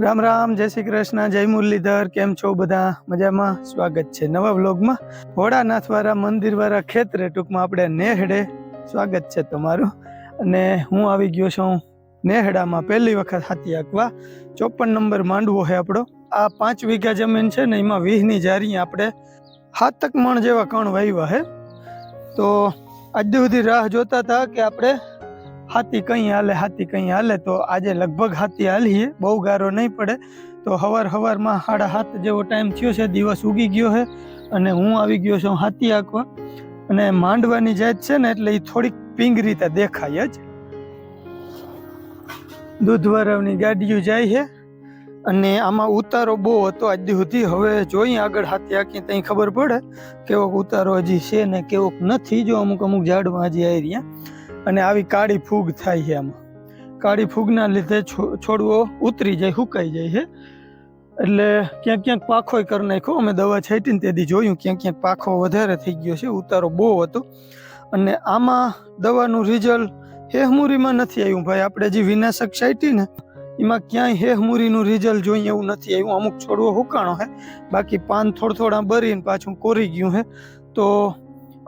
રામ રામ, જય શ્રી કૃષ્ણ, જય મુરલીધર, કેમ છો બધા? મજામાં? સ્વાગત છે નવા વ્લોગમાં. ભોળાનાથવાળા મંદિરવાળા ખેતરે ટૂંકમાં આપણે નેહડે. સ્વાગત છે તમારું. અને હું આવી ગયો છું નેહડામાં. પહેલી વખત હાથી આંકવા ચોપન નંબર માંડવો છે આપણો. આ પાંચ વીઘા જમીન છે ને એમાં વીહની જારી આપણે હાથક મણ જેવા કણ વાવ્યા છે. તો આજે સુધી રાહ જોતા હતા કે આપણે હાથી કંઈ હાલે, હાથી કંઈ હાલે તો આજે લગભગ હાથી હાલીએ, બહુ ગારો નહીં પડે. તો હવાર હવારમાં સાડા હાથ જેવો ટાઈમ થયો છે, દિવસ ઉગી ગયો છે અને હું આવી ગયો છું હાથી આંકવા. અને માંડવાની જાત છે ને એટલે એ થોડીક પિંગ રીતે દેખાય જ. દૂધવારાની ગાડીઓ જાય છે અને આમાં ઉતારો બહુ હતો આજ સુધી. હવે જોઈએ આગળ હાથી આંકી ત્યાં ખબર પડે કેવોક ઉતારો હજી છે ને કેવોક નથી. જો અમુક અમુક ઝાડમાં હજી આવી રહ્યા અને આવી કાળી ફૂગ થાય છે આમાં. કાળી ફૂગના લીધે છોડવો ઉતરી જાય સુકાઈ જાય છે. એટલે ક્યાંક ક્યાંક પાખોય કરી નાખ્યો. અમે દવા છાંટીને તેથી જોયું, ક્યાંક ક્યાંક પાખો વધારે થઈ ગયો છે, ઉતારો બહુ હતો. અને આમાં દવાનું રિઝલ્ટ હેહમુરીમાં નથી આવ્યું ભાઈ. આપણે જે વિનાશક છાંટી ને, એમાં ક્યાંય હેહમુરીનું રિઝલ્ટ જોઈએ એવું નથી આવ્યું. અમુક છોડવો હુકાણો હે બાકી પાન થોડ થોડા બરીને પાછું કોરી ગયું છે. તો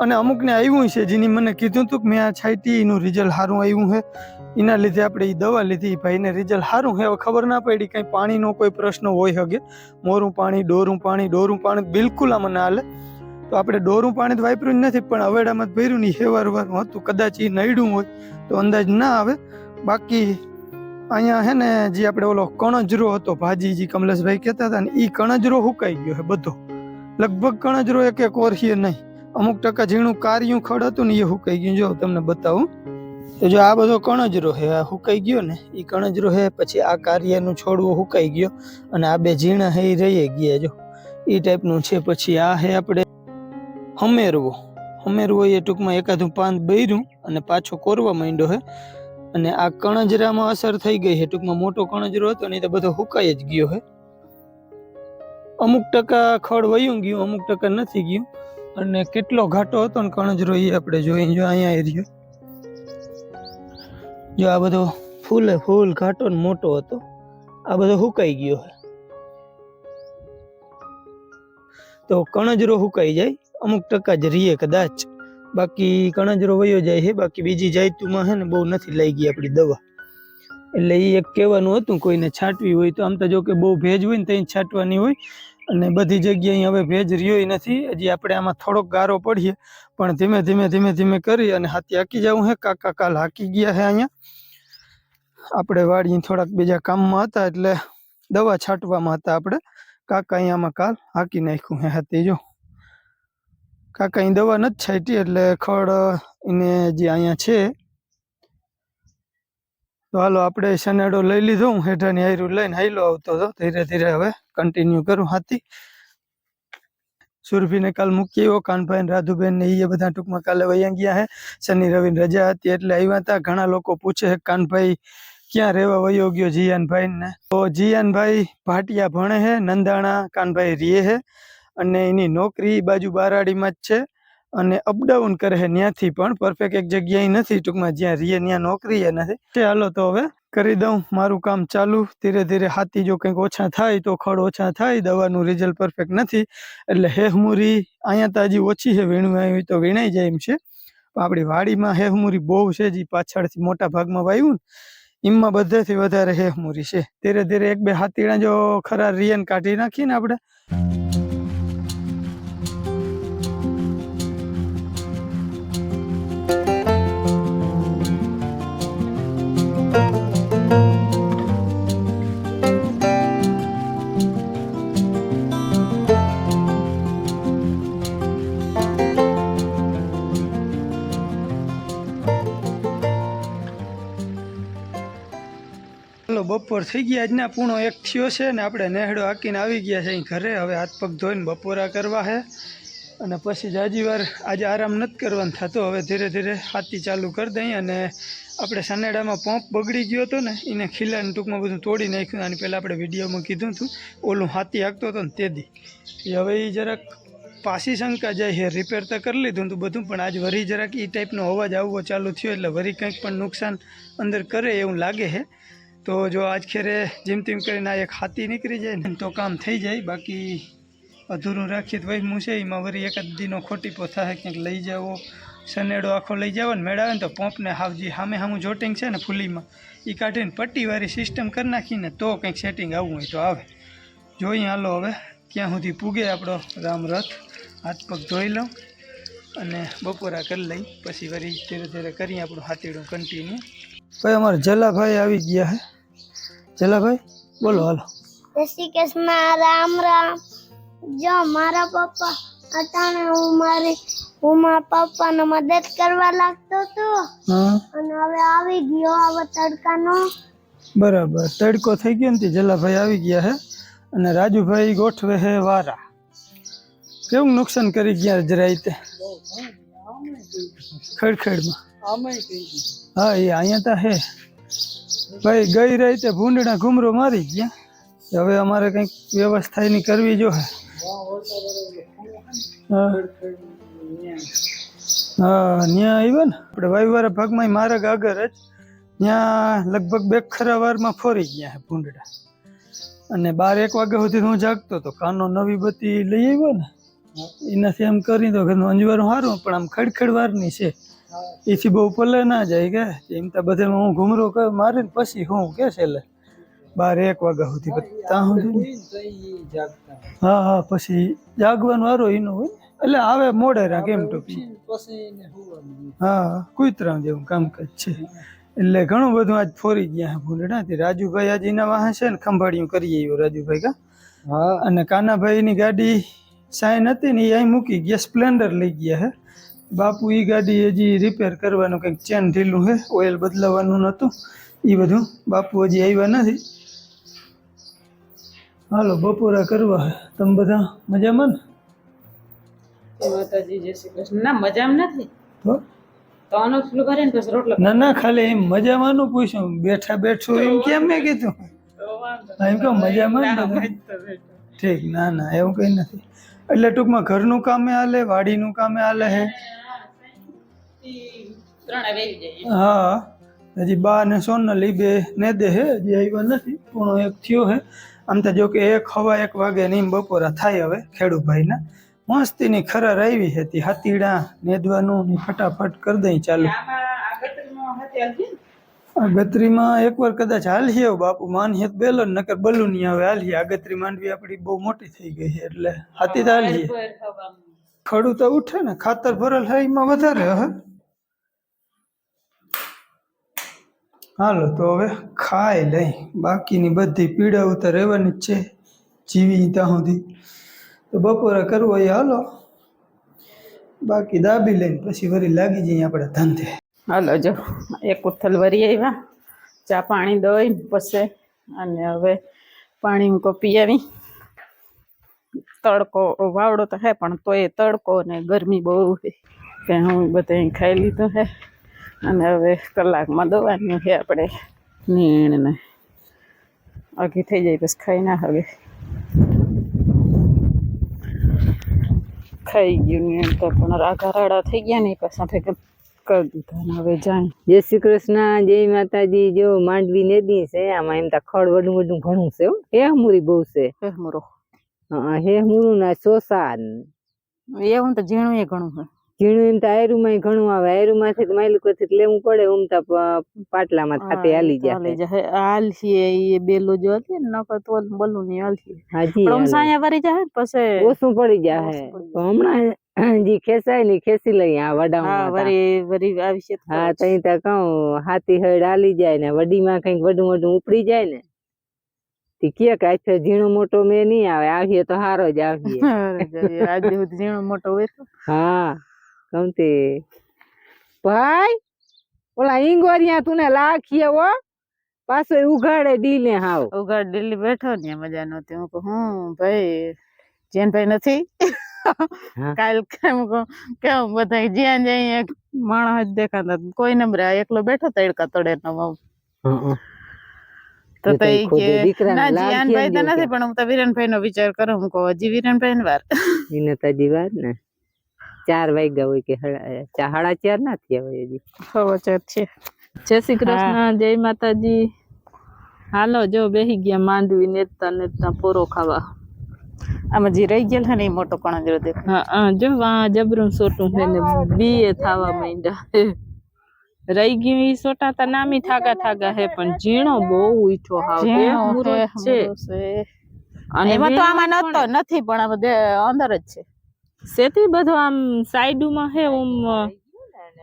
અને અમુકને આવ્યું છે જેની મને કીધું હતું કે મેં આ છાંટી એનું રિઝલ્ટ સારું આવ્યું છે. એના લીધે આપણે એ દવા લીધી. ભાઈને રિઝલ્ટ સારું હે હવે ખબર ના પડી કંઈ પાણીનો કોઈ પ્રશ્ન હોય શકે મોરું પાણી, ડોરું પાણી ડોરું પાણી બિલકુલ આમાં ના હાલે. તો આપણે ડોરું પાણી તો વાપર્યું જ નથી, પણ અવેડામાં જ ભર્યું નહીં હેવાર વારનું હતું. કદાચ એ નડ્યું હોય તો અંદાજ ના આવે. બાકી અહીંયા હે ને જે આપણે ઓલો કણજરો હતો ભાજી જે કમલેશભાઈ કહેતા હતા ને એ કણજરો હુકાઈ ગયો છે બધો. લગભગ કણજરો એક એક ઓરખીએ નહીં. અમુક ટકા ઝીણું કાર્યું ખડ હતું ને એ હુકાઈ ગયું. જો તમને બતાવું, તો જો આ બધો કણજરો છે આ હુકાઈ ગયો ને એ કણજરો છે પછી આ કાર્યનું છોડવો હુકાઈ ગયો અને આ બે ઝીણા હે રહી ગયા. જો એ ટાઈપનું છે. પછી આ હે આપણે હમેરવો. હમેરવો એ ટૂંકમાં એકાદું પાન બૈરું અને પાછો કોરવા માંડ્યો છે અને આ કણજરામાં અસર થઈ ગઈ છે ટૂંકમાં મોટો કણજરો હતો ને તો બધો હુકાઈ જ ગયો છે અમુક ટકા ખડ વયું ગયું, અમુક ટકા નથી ગયું. અને કેટલો ઘાટો હતો ને કણજરો એ આપણે જોઈએ જો અહીંયા એરિયો જો આ બધો ફૂલે ફૂલ ઘાટો ને મોટો હતો, આ બધો હુકાઈ ગયો છે તો કણજરો હુકાઈ જાય, અમુક ટકા જ રીએ કદાચ. બાકી કણજરો વયો જાય છે બાકી બીજી જાયતુમાં છે ને બહુ નથી લઈ ગઈ આપણી દવા. એટલે એ એક કહેવાનું હતું કોઈને છાંટવી હોય તો આમ તો જો કે બહુ ભેજ હોય ને ત્યાં છાંટવાની હોય. અને બધી જગ્યાએ હવે ભેજ રહ્યો નથી. હજી આપણે આમાં થોડોક ગારો પડીએ, પણ ધીમે ધીમે ધીમે ધીમે કરી અને હાથી હાકી જવું હે. કાકા કાલ હાકી ગયા હે અહીંયા. આપણે વાડી થોડાક બીજા કામમાં હતા એટલે દવા છાંટવામાં હતા આપણે. કાકા અહીંયામાં કાલ હાકી નાખ્યું હે હાથી જો. કાકા અહીં દવા નથી છાંટી એટલે ખડ, એને જે અહીંયા છે તો હાલો, આપણે શનેડો લઈ લીધો. હું હેઠાની આયરું લઈને હાઈલો આવતો હતો. ધીરે ધીરે હવે કન્ટિન્યુ કરું હાથી. સુરભીને કાલ મૂકી આવ્યો. કાનભાઈ રાધુબેન ને એ બધા ટૂંકમાં કાલે વૈયા ગયા હે. શનિ રવિન રજા હતી એટલે આવ્યા હતા. ઘણા લોકો પૂછે હે કાનભાઈ, ક્યાં રહેવા વયો ગયો જીયાનભાઈ ને? તો જીયાનભાઈ ભાટિયા ભણે હે, નંદાણા કાનભાઈ રીએ હે અને એની નોકરી બાજુ બારાડીમાં જ છે. અને અપડાઉન કરે છે ત્યાંથી પણ. પરફેક્ટ એક જગ્યાએ નથી, ટૂંકમાં જ્યાં રીએ ત્યાં નોકરી એ નથી. તે હાલો તો હવે કરી દઉં, મારું કામ ચાલુ. ધીરે ધીરે હાથી જો કંઈક ઓછા થાય તો ખડ ઓછા થાય, દવાનું રિઝલ્ટ પરફેક્ટ નથી. એટલે હેહમુરી અહીંયા તો હજી ઓછી છે, વીણું આવી તો વીણાઈ જાય એમ છે. આપણી વાડીમાં હેહમુરી બહુ છે, જે પાછળથી મોટા ભાગમાં વાયું ને એમાં બધેથી વધારે હેહમુરી છે. ધીરે ધીરે એક બે હાથીડા જો ખરા રિયન કાઢી નાખીએ ને આપણે. ચાલો બપોર થઈ ગયા આજના પૂણો એક થયો છે ને, આપણે નેહડો હાકીને આવી ગયા છે અહીં ઘરે. હવે હાથ પગ ધોઈને બપોરા કરવા છે. અને પછી જાજી વાર આજે આરામ નથી કરવાનો થતો. હવે ધીરે ધીરે હાથી ચાલુ કરી દઈએ અને આપણે સનેડામાં પંપ બગડી ગયો હતો ને, એને ખીલાને ટૂંકમાં બધું તોડી નાખ્યું. આની પહેલાં આપણે વિડીયોમાં કીધું હતું, ઓલું હાથી હાંકતો હતો ને તે દી હવે એ જરાક પાસી શંકા જાય છે રિપેર તો કરી લીધું હતું બધું, પણ આજ વરી જરાક એ ટાઈપનો અવાજ આવવો ચાલુ થયો, એટલે વરી કંઈક પણ નુકસાન અંદર કરે એવું લાગે છે. તો જો આજ ખેરે જેમ તેમ કરીને એક હાથી નીકળી જાય ને, તો કામ થઈ જાય. બાકી અધૂરું રાખીએ તો વહીમું છે એમાં વળી એકાદ દીનો ખોટીપો થાય, ક્યાંક લઈ જાવો. સનેડો આખો લઈ જાવ ને, મેળાવે ને તો પંપને હાવજી સામે સામું જોટિંગ છે ને ફૂલીમાં એ કાઢીને પટ્ટીવાળી સિસ્ટમ કરી નાખીને તો કંઈક સેટિંગ આવવું હોય તો આવે. જોઈએ હાલો હવે, ક્યાં સુધી પૂગે આપણો રામ રથ. હાથ પગ ધોઈ લઉં અને બપોરા કરી લઈ. પછી વળી ધીરે ધીરે કરીએ આપણું હાથીડું કન્ટિન્યુ ભાઈ, અમારા જલાભાઈ આવી ગયા હે. જલાભાઈ બોલો હાલો જય શ્રી કૃષ્ણ રામ રામ જો મારા પપ્પા અટાણે હું મારી હું મારા પપ્પાને મદદ કરવા લાગતો હતો હા અને હવે આવી ગયો હવે તડકાનો। બરાબર તડકો થઈ ગયો ને તે જલાભાઈ આવી ગયા હે અને રાજુભાઈ ગોઠવે હે વારા. કેવું નુકસાન કરી ગયા જરાય તે? ખડખડમાં. હા એ અહીંયા તો હે. ભાઈ, ગઈ રાતે ભૂંડણા ઘૂમરો મારી ગયા. હવે અમારે કંઈક વ્યવસ્થા એની કરવી જો હા ત્યાં આવ્યો ને? આપણે વાયુવાળા ભાગમાં માર્ગ આગળ જ. ત્યાં લગભગ બે ખરા વારમાં ફરી ગયા ભૂંડડા. અને બાર એક વાગ્યા સુધી હું જાગતો હતો કાનો નવી બત્તી લઈ આવ્યો ને. એનાથી એમ કરી ઘરનું અંજવારું સારું પણ આમ ખડખડ વારની છે. એથી બહુ પલે ના જાય કે? એમ તો બધે હું ઘૂમરો કર મારીને પછી હું કે છે બાર એક વાગ્યા સુધી ત્યાં સુધી હા હા પછી જાગવાનું વારો એનો હોય એટલે આવે મોડે રાખ એમ ટૂંકી હા કુતરા જેવું કામકાજ છે. એટલે ઘણું બધું આજ ફોરી ગયા છે રાજુભાઈ આજ એના વાહન છે ને ખંભાળિયું કરી આવ્યો રાજુભાઈ કા? હા. અને કાનાભાઈની ગાડી સાઈન હતી ને એ અહીં મૂકી ગયા સ્પ્લેન્ડર લઈ ગયા હે. બાપુ એ ગાડી હજી રિપેર કરવાનું કંઈક ચેન ઢીલું છે ઓઇલ બદલાવાનું નહોતું. એ બધું બાપુ હજી આવ્યા નથી. હાલો બપોરા કરવા તમે બધા મજામાં ને? માતાજી જય શ્રી કૃષ્ણ. ના મજામાં નથી? તો તો આનો પેલું કરે ને પછી રોટલો ના ના ખાલી એમ મજામાંનું પૂછ્યું. બેઠા બેઠું એમ કેમ મેં કીધું? એમ કે મજામાં ઠીક ના ના એવું કઈ નથી. એટલે ટૂંકમાં ઘરનું કામે હાલે વાડીનું કામે હાલે હે? હા હજી બા ને સોનલી બે ને દે હે હજી આવ્યા નથી પૂણો એક થયો હે. આમ તો જો કે એક હવા એક વાગે નીમ બપોરા થાય હવે ખેડૂભાઈના. મસ્તીની ખરાર આવી હતી હાથીડા નેદવાનું ને ફટાફટ કરી દઈ ચાલુ. આમાં માં ગટરમાં હાથે હાલતી ને. આ ગત્રીમાં એકવાર કદાચ હાલીએ બાપુ માનીએ તો બેલો ને નકર બલુ નહીં આવે હાલીએ અગત્રી માંડવી આપણી બહુ મોટી થઈ ગઈ છે એટલે હાથી તો હાલીએ પર ખડું તો ઉઠે ને ખાતર ભરેલ એમાં વધારે હે. હાલો, તો હવે ખાઈ લઈ. બાકીની બધી પીડાઓ તો રહેવાની જ છે, જીવી ત્યાં સુધી તો બપોરે કરવો એ હાલો. બાકી દાબી લઈને પછી વરી લાગી જઈએ આપણે ધંધે. હાલો, જો, એક ઉથલ વરી આવ્યા ચા પાણી દઈ પછી અને હવે પાણી મૂકો પીવી તડકો વાવડો તો હે, પણ તોય તડકો ને ગરમી બહુ કે હું બધે ખાઈ લીધું હે. અને હવે કલાકમાં દવાનું છે આપણે નીણને. અઘી થઈ જાય પછી ખાઈ ના હવે. ખાઈ ગયું નીણ તો પણ રાઘારાડા થઈ ગયા ને પાછા ભેગા હવે જાય. જય શ્રી કૃષ્ણ જય માતાજી. જો માંડવી નદી છે આમાં એમ તા ખડ વડું વડું ઘણું છે હો. હેહમુરી બહુ છે. હે મોરો હા હેહમુરું ના સોસાન એવું તો ઝીણું એ ઘણું હોય ઝીણું એમ તો આયરુમાં ઘણું આવે. આયરુમાંથી તો માયલું થી લેવું પડે ઓમ તા પ- પાટલામાં ખાતે હાલી જાય. જાય. હાલશીએ એ બેલો જો હતી ને નકર તો બલું ની હાલશીએ હાજી પણ સાયા વરી જાય પછી ઓછું પડી જાય તો હમણાં જી ખેસાયની ખેસી લઈ આ વડામાં. વરી વરી આવશે હા તઈ તો કહું હાથી હળ હાલી જાય ને વડીમાં કંઈક વડું વડું ઉપડી જાય ને કે કે આછો ઝીણો મોટો મેં નહીં આવે આવીએ તો હારો જ આવીએ. ઝીણો મોટો હોય તો હા. કમતી ભાઈ ઓલા ઈંગોરિયા તું ને લાખીએ ઓ પાછો ઉઘાડે ડીલે હાવ. ઉઘાડ ડીલે બેઠો ને મજા નહોતી. હું કહું હું ભાઈ જેનભાઈ નથી? હા. કાલ કેમ કેમ બધા જ્યાં જઈએ માણસ જ દેખાતા કોઈ નંબર એકલો બેઠો તડકા તડે નો તો એ તો તો ઈ કે ના જીયાનભાઈ તો નથી પણ હું તો વિરનભાઈ નો વિચાર કરું. હું કહું હજી વિરનભાઈ ને વાર. એને તો હજી વાર ને? ચાર વાગ્યા હોય કે સાડા ચાર ના થયા હોય હજી. છે છે. જય શ્રી કૃષ્ણ જય માતાજી. હાલો જો બેહી ગયા માંડવી નેતા નેતા પોરો ખાવા. આમાં જે રહી ગયેલા ને એ મોટો કણજરો દેખાય. હા હા જો વા જબરું સોટું છે ને બીએ થાવા માંડ્યા રહી ગયું ઈ સોટા તા નામી થાગા થાગા હે પણ ઝીણો બહુ ઊઠો હાવ. છે અને એમાં તો આમાં નતો નથી પણ આ અંદર જ છે. સેતી બધો આમ સાઈડમાં હે ઓમ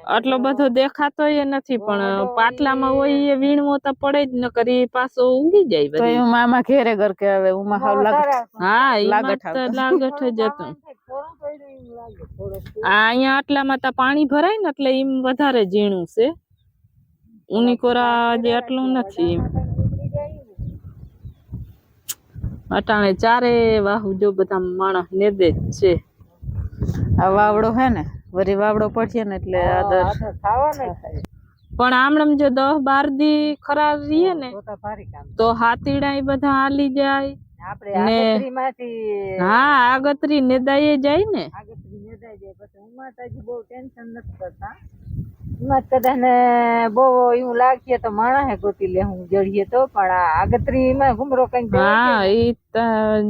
આટલો બધો દેખાતો એ નથી પણ પાટલામાં હોય એ વીણવો તો પડે જ ન કરી પાછો ઊંઘી જાય તો એ મામા ઘેરે ઘર કે હવે ઉમા હાવ લાગત. હા લાગત લાગત જ હતું. આ અહીંયા આટલામાં તો પાણી ભરાય ને એટલે એમ વધારે ઝીણું છે. ઉની કોરા જે આટલું નથી. એમ અટાણે ચારે વાહુ જો બધા માણસ નેદે જ છે. આ વાવડો હે ને વરી વાવડો પડશે ને એટલે આદર. પણ આમણમ જો દસ બાર દી ખરાબ રહીએ ને તો હાથીડા બધા હાલી જાય. ને- હા આગતરી નેદાય જાય ને. આગતરી નેદાઈ જાય પછી હું માતાજી બહુ ટેન્શન નથી કરતા. કદાચ બહુ એવું લાગીએ તો માણસે ગોતી લે હું જડીએ તો. પણ આગતરી માં ઘુમરો કંઈક હા એ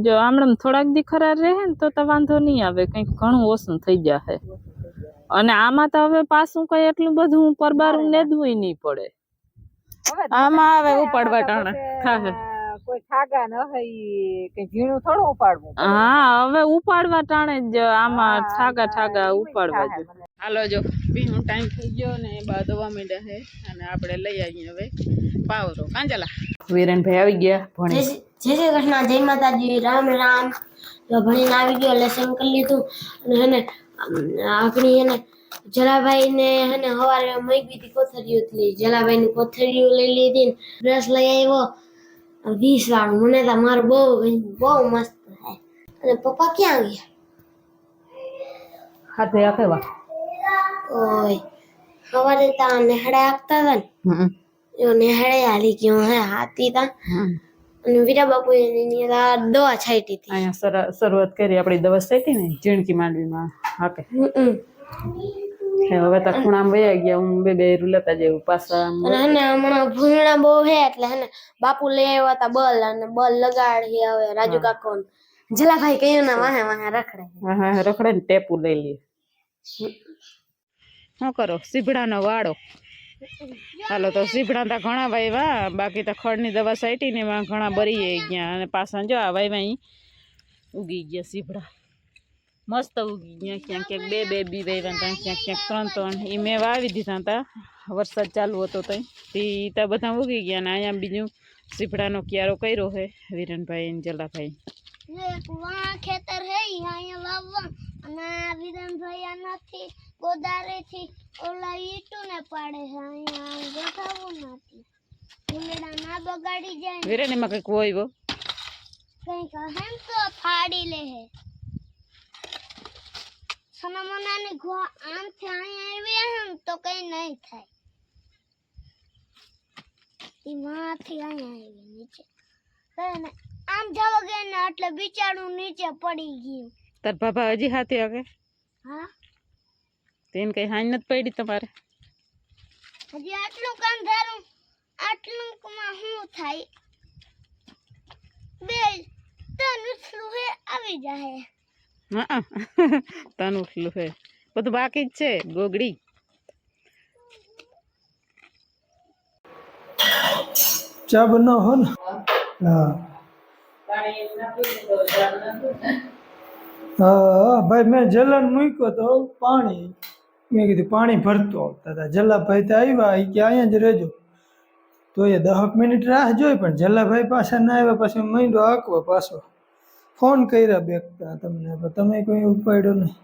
જો આમણમ થોડાક દી ખરા રહે ને તો તો વાંધો નહીં આવે કંઈક ઘણું ઓછું થઈ જશે અને આમાં તો હવે પાછું કઈ એટલું બધું પરબારું નેદવું નહીં પડે. આમાં આવે ઉપાડવા ટાણે હા કોઈ ઠાગા ન હોય કે ઝીણું થોડું ઉપાડવું હા હવે ઉપાડવા ટાણે જ આમાં ઠાગા ઠાગા ઉપાડવા હાલો જો પીનો ટાઈમ થઈ ગયો ને બા દવા માંડ્યા છે અને આપણે લઈ આવીએ હવે પાવરો. કાંજલા. વિરેનભાઈ આવી ગયા ભણે. જય શ્રી જય કૃષ્ણ જય માતાજી રામ રામ. તો ભણીને આવી ગયો લેસન કરી લીધું. અને હેને આપણી હેને જલાભાઈ ને હેને હવારે મૈગી હતી કોથળીઓ હતી જલાભાઈ ની કોથળીઓ લઈ લીધી ને બ્રશ લઈ આવ્યો. વીસ વાળું. મને તો મારું બહુ બહુ મસ્ત થાય. અને પપ્પા ક્યાં ગયા? હાથે આકેવા ઓય હવારે તા નેહડે આપતા હતા ને. એવો નેહડે હાલી ગયો હે હાથી તા. અને વીરા બાપુ એની દવા છાંટી હતી. અહીંયા શરૂઆત કરી આપણી દવા થઈ ને જીણકી માંડવીમાં હાકે હવે તો ખૂણામાં વયા ગયા હું બે બે રૂલતા જેવું પાછા અને હમણાં ભૂંયણા બહુ હે એટલે હેને બાપુ લઈ આવ્યા હતા બલ અને બલ લગાડી હવે રાજુ કાકો જલાભાઈ કયું ના વાહે વાહે રખડે હા હા રખડે ને ટેપુ લઈ લઈએ શું કરો? સીભડાનો વાળો હાલો, તો સીભડા તો ઘણા વાયવા, બાકી તો ખડની દવા સાઈટી ને એમાં ઘણા બરી ગયા. અને પાછા જો આ અહીં ઉગી ગયા સીભડા મસ્ત ઉગી ગયા. ક્યાંક ક્યાંક બે બે, બી વાયવા ત્યાં ક્યાંક ક્યાંક ત્રણ ત્રણ. એ મેં વાવી દીધા હતા વરસાદ ચાલુ હતો તો તે ત્યાં બધા ઉગી ગયા અને અહીંયા બીજું સીભડાનો ક્યારો કર્યો હે વિરનભાઈ જલાભાઈ. ખેતર હે અહીંયા વિરનભાઈ આ નથી. ગોદારે થી ઓલા ઈટુ ને પાડે છે. અહીંયા ગોઠવવું નથી. ફૂલડા ના બગાડી જાય ને. વિરન એમાં કંઈક હોય વો કંઈક હેમ તો ફાડી લે હે. સનમનાની ઘો આમથી અહીંયા આવી હે ને તો કઈ નહીં થાય. એમાંથી અહીંયા આવી નીચે. કઈ ને આમ જવા ગઈ ને એટલે બિચારું નીચે પડી ગયું. તાર બાબા હજી હાથે હવે હા? તેને કઈ હાઈ નથી પડી તમારે? હજી આટલું કામ ધારું આટલું માં શું થાય? બે ત્રણ ઉછલું હે આવી જાય હા તન ઉઠલું છે બધું બાકી જ છે ગોગડી. ચા બનાવો ને? હા હા ભાઈ મેં જલન મૂક્યો તો પાણી. મેં કીધું પાણી ભરતો. આવતા હતા જલ્લાભાઈ તો આવ્યા એ કે અહીંયા જ રહેજો. તો એ દહક મિનિટ રાહ જોઈ પણ જલ્લાભાઈ પાછા ના આવ્યા પછી માંડ્યો આકવો પાછો. ફોન કર્યા બેગતા તમને તમે કોઈ ઉપાડ્યો નહીં.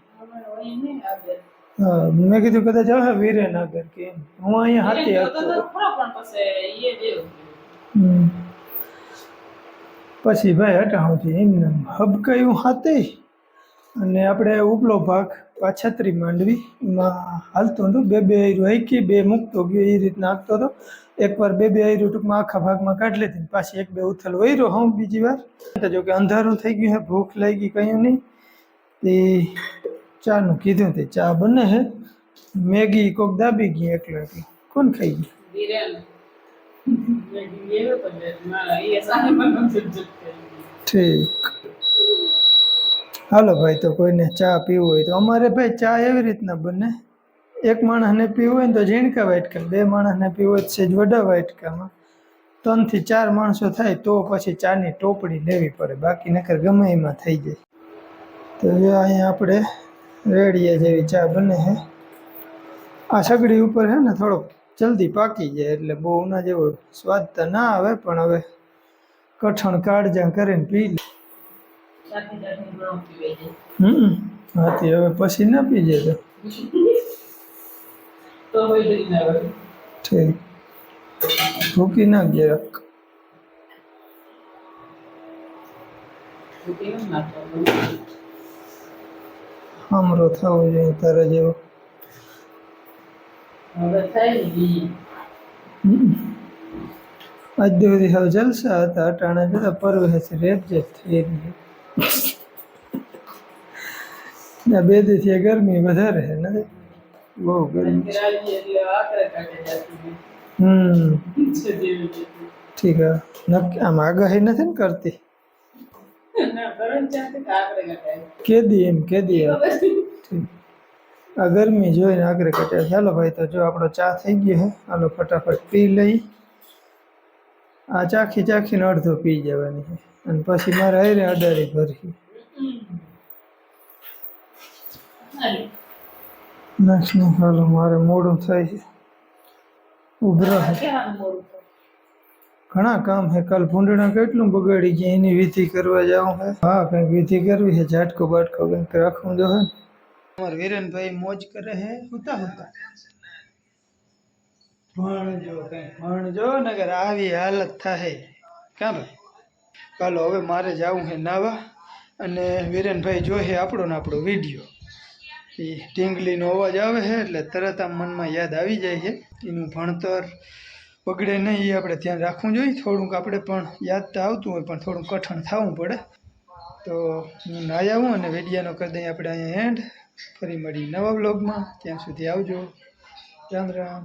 હા મેં કીધું કદાચ હવે વીરેનગર કે. હું અહીંયા હાથી હતો પછી ભાઈ હટાવથી એમને હબકાયું હાથે. અને આપણે ઉપલો ભાગ પાછતરી માંડવી એમાં હાલતો હતો બે બે આયરું હાકી બે મૂકતો ગયો એ રીતના આપતો હતો. એકવાર બે બે આયરું ટૂંકમાં આખા ભાગમાં કાઢી લીધી પાછી એક બે ઉથલ વૈરો હું બીજી વાર. જો કે અંધારું થઈ ગયું હે ભૂખ લાગી કયું નહીં. તે ચાનું કીધું તે ચા બને હે. મેગી કોક દાબી ગઈ એકલો એકલો કોણ ખાઈ ગયું? ઠીક. હાલો ભાઈ, તો કોઈને ચા પીવું હોય તો. અમારે ભાઈ ચા એવી રીતના બને. એક માણસને પીવું હોય ને તો ઝીણકા વાટકા બે માણસને પીવું હોય સેજ વડા વાટકામાં. ત્રણથી ચાર માણસો થાય તો પછી ચાની ટોપડી લેવી પડે. બાકી નકર ગમે એમાં થઈ જાય. તો અહીંયા આપણે રેડિયા જેવી ચા બને છે આ સગડી ઉપર છે ને થોડોક જલ્દી પાકી જાય એટલે બહુ ના જેવો સ્વાદ તો ના આવે, પણ હવે કઠણ કાળજા કરીને પી લે. હમ હાથી હવે પછી ના પી જાય ઠીક. ભૂકી ના ગયા. હમરો થવો જોઈએ તારા જેવો. આજ હવે જલસા હતા અટાણા જતા પરવે છે રેપ જે થઈ રહી. ને બે દિવસથી ગરમી વધારે છે ને. બહુ ગરમી હમ. ઠીક નક્કી આમ આગાહી નથી ને કરતી? કેદી એમ કેદી એમ. આ ગરમી જોઈને આગ્રે કટે. ચાલો ભાઈ, તો જો આપણો ચા થઈ ગયો હે. આનો ફટાફટ પી લઈ. આ ચાખી ચાખીને અડધો પી જવાની છે. અને પછી મારે હારે અડારી ભરવી. નાખ નહીં હાલો મારે મોડું થાય છે. ઉભરા છે ઘણા કામ હે. કાલ ભૂંડણા કેટલું બગાડી ગયા એની વિધિ કરવા જાઉં હે. હા કંઈક વિધિ કરવી છે ઝાટકો બાટકો કંઈક રાખવું જો હે. અમારા વિરેનભાઈ મોજ કરે હે હુતા હુતા. ભણજો કંઈક ભણજો નગર આવી હાલત થાય કાં ભાઈ? કાલો હવે મારે જવું હે નાવા અને વિરેનભાઈ જોશે આપણો ને આપણો વીડિયો. એ ઢીંગલીનો અવાજ આવે છે એટલે તરત આમ મનમાં યાદ આવી જાય છે. એનું ભણતર બગડે નહીં એ આપણે ધ્યાન રાખવું જોઈએ. થોડુંક આપણે પણ યાદ તો આવતું હોય, પણ થોડું કઠણ થવું પડે. તો હું નાહી આવું અને વેડિયાનો કરી દઈએ આપણે અહીંયા એન્ડ ફરી મળી નવા બ્લોગમાં ત્યાં સુધી આવજો. રામ રામ.